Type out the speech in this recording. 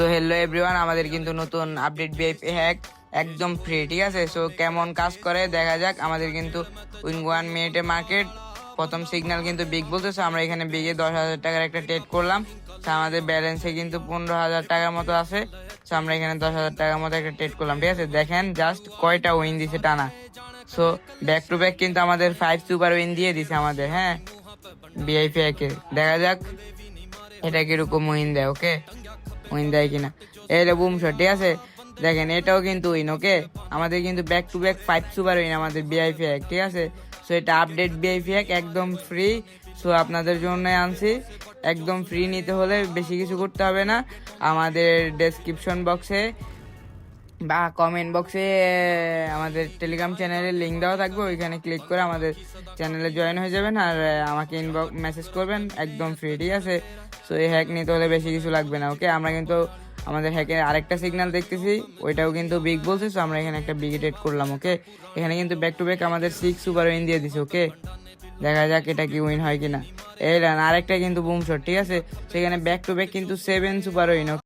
So hello everyone আমাদের কিন্তু নতুন আপডেট বিআইপি হ্যাক একদম ফ্রি ঠিক আছে? সো কেমন কাজ করে? দেখা যাক, আমাদের কিন্তু উইন ওয়ান মিনিটে মার্কেট প্রথম সিগন্যাল কিন্তু বিগ বলতেছে, আমরা এখানে বিগে দশ হাজার টাকার একটা ট্রেড করলাম। তো আমাদের ব্যালেন্সে কিন্তু পনেরো হাজার টাকার মতো আছে। সো আমরা এখানে দশ হাজার টাকার মতো একটা ট্রেড করলাম, ঠিক আছে? দেখেন জাস্ট কয়টা উইন দিছে টানা। সো ব্যাক টু ব্যাক কিন্তু আমাদের ফাইভ সুপার উইন দিয়ে দিছে আমাদের হ্যাঁ? বিআইপি একে দেখা যাক, এটা কীরকম উইন দেয় ওকে উইন দেয় কিনা। এই রে বুম শট ঠিক আছে? দেখেন, এটাও কিন্তু উইন, ওকে? আমাদের কিন্তু back to back five super win আমাদের বিআইপি এক, ঠিক আছে? সো এটা আপডেট বিআইপি এক, একদম ফ্রি সো আপনাদের জন্য আনছি। একদম ফ্রি নিতে হলে বেশি কিছু করতে হবে না। আমাদের ডেসক্রিপশন বক্সে বা কমেন্ট বক্সে আমাদের টেলিগ্রাম চ্যানেলের লিঙ্ক দেওয়া থাকবে, ওইখানে ক্লিক করে আমাদের চ্যানেলে জয়েন হয়ে যাবেন আর আমাকে ইনবক্স মেসেজ করবেন, একদম ফ্রি ঠিক আছে। সো এই হ্যাক নিতে হলে বেশি কিছু লাগবে না ওকে আমরা কিন্তু আমাদের হ্যাকের আরেকটা সিগন্যাল দেখতেছি, ওইটাও কিন্তু বিগ বলছে, so আমরা এখানে একটা বিগ রেট করলাম ওকে এখানে কিন্তু ব্যাক টু ব্যাক আমাদের সিক্স সুপার উইন দিয়ে দিছে ওকে দেখা যাক এটা কি উইন হয় কিনা। এই আরেকটা কিন্তু বুম ঠিক আছে? সেখানে ব্যাক টু ব্যাক কিন্তু সেভেন সুপার উইন